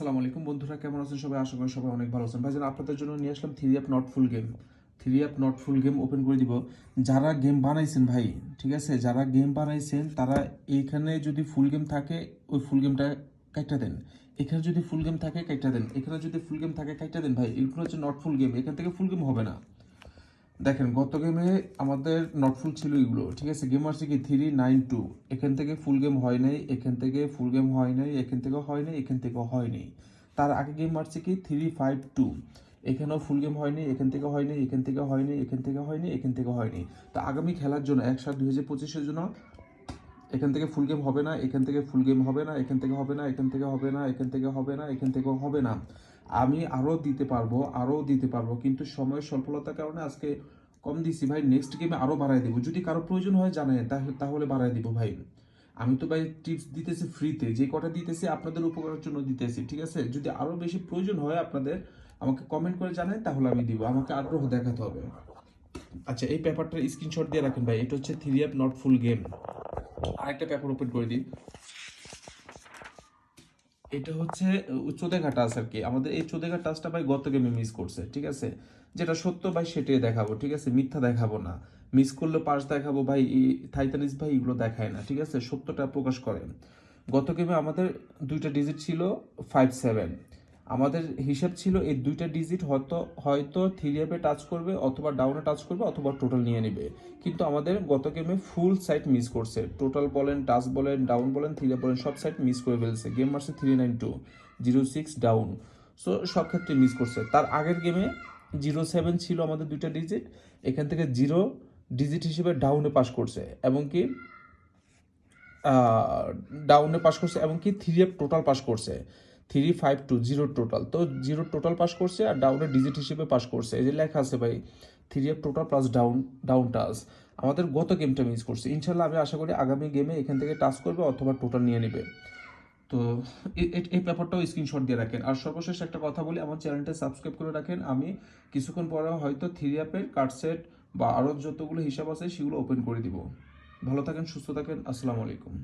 আসসালামু আলাইকুম বন্ধুরা, কেমন আছেন সবাই? আশা করি সবাই অনেক ভালো আছেন। ভাই যেন আপনাদের জন্য নিয়ে আসলাম three up not full game three up not full game open করে দিব। যারা গেম বানাইছেন ভাই, ঠিক আছে? যারা গেম বানাইছেন, তারা এইখানে যদি ফুল গেম থাকে, ওই ফুল গেমটা কাইটা দেন। এখানে যদি ফুল গেম থাকে কাইটা দেন। এখানে যদি ফুল গেম থাকে কাইটা দেন ভাই। এগুলো হচ্ছে নট ফুল গেম এখান থেকে ফুল গেম হবে না। দেখেন গত গেমে আমাদের নট ফুল ছিল এগুলো ঠিক আছে গেম আসছে কি থ্রি নাইন টু এখান থেকে ফুল গেম হয় নাই এখান থেকে ফুল গেম হয় নাই এখান থেকে হয় নাই এখান থেকে হয় নাই তার আগে গেম আসছে কি থ্রি ফাইভ টু এখানেও ফুল গেম হয়নি এখান থেকে হয়নি এখান থেকে হয়নি এখান থেকে হয়নি এখান থেকে হয়নি তো আগামী খেলার জন্য এক সাত দুই হাজার পঁচিশের জন্য এখান থেকে ফুল গেম হবে না এখান থেকে ফুল গেম হবে না এখান থেকে হবে না এখান থেকে হবে না এখান থেকে হবে না এখান থেকে হবে না আমি আরও দিতে পারব, আরও দিতে পারব। কিন্তু সময়ের স্বল্পতার কারণে আজকে কম দিছি। ভাই নেক্সট গেমে আরও বাড়াই দেবো। যদি কারও প্রয়োজন হয় জানেন তাহলে বাড়াই দিব ভাই। আমি তো ভাই টিপস দিতেছি ফ্রিতে যে কটা দিতেছি আপনাদের উপকারের জন্য দিতেছি, ঠিক আছে? যদি আরও বেশি প্রয়োজন হয় আপনাদের, আমাকে কমেন্ট করে জানেন তাহলে আমি দিব। আমাকে আগ্রহ দেখাতে হবে। আচ্ছা এই পেপারটার স্ক্রিনশট দিয়ে রাখেন ভাই। এটা হচ্ছে three up not full game আরেকটা পেপার ওপেন করে দিই এটা হচ্ছে চোদেঘা টাচ আর কি। আমাদের এই চোদেঘা টাচটা ভাই গত গেমে মিস করছে, ঠিক আছে? যেটা সত্য ভাই সেটাই দেখাবো, ঠিক আছে? মিথ্যা দেখাবো না। মিস করলে পাশ দেখাবো ভাই থাইতানিস ভাই এগুলো দেখায় না, ঠিক আছে? সত্যটা প্রকাশ করেন গত গেমে আমাদের দুইটা ডিজিট ছিল ফাইভ সেভেন আমাদের হিসাব ছিল এই দুইটা ডিজিট হয়তো হয়তো থ্রি অ্যাপে টাচ করবে অথবা ডাউনে টাচ করবে অথবা টোটাল নিয়ে নেবে। কিন্তু আমাদের গত গেমে ফুল সাইট মিস করছে। টোটাল বলেন টাচ বলেন ডাউন বলেন থ্রি বলেন, সব সাইট মিস করে ফেলছে। গেম মারছে three nine two zero six down so সব ক্ষেত্রে মিস করছে। তার আগের গেমে জিরো সেভেন ছিল আমাদের দুইটা ডিজিট এখান থেকে জিরো ডিজিট হিসেবে ডাউনে পাস করছে। এবং কি ডাউনে পাস করছে এবং কি থ্রি এফ টোটাল পাস করছে। Three five two zero total তো জিরো টোটাল পাস করছে আর ডাউনে ডিজিট হিসেবে পাস করছে। এই যে লেখা আছে ভাই three F total plus down down টাস। আমাদের গত গেমটা মিস করছে। ইনশাল্লাহ আমি আশা করি আগামী গেমে এখান থেকে টাচ করবে অথবা টোটাল নিয়ে নেবে। তো এই ব্যাপারটাও স্ক্রিনশট দিয়ে রাখেন। আর সর্বশেষ একটা কথা বলি, আমার চ্যানেলটা সাবস্ক্রাইব করে রাখেন। আমি কিছুক্ষণ পরে হয়তো থ্রি অ্যাপের কার্ড সেট বা আরও যতগুলো হিসাব আছে সেগুলো ওপেন করে দিব। ভালো থাকেন, সুস্থ থাকেন, আসসালামু আলাইকুম।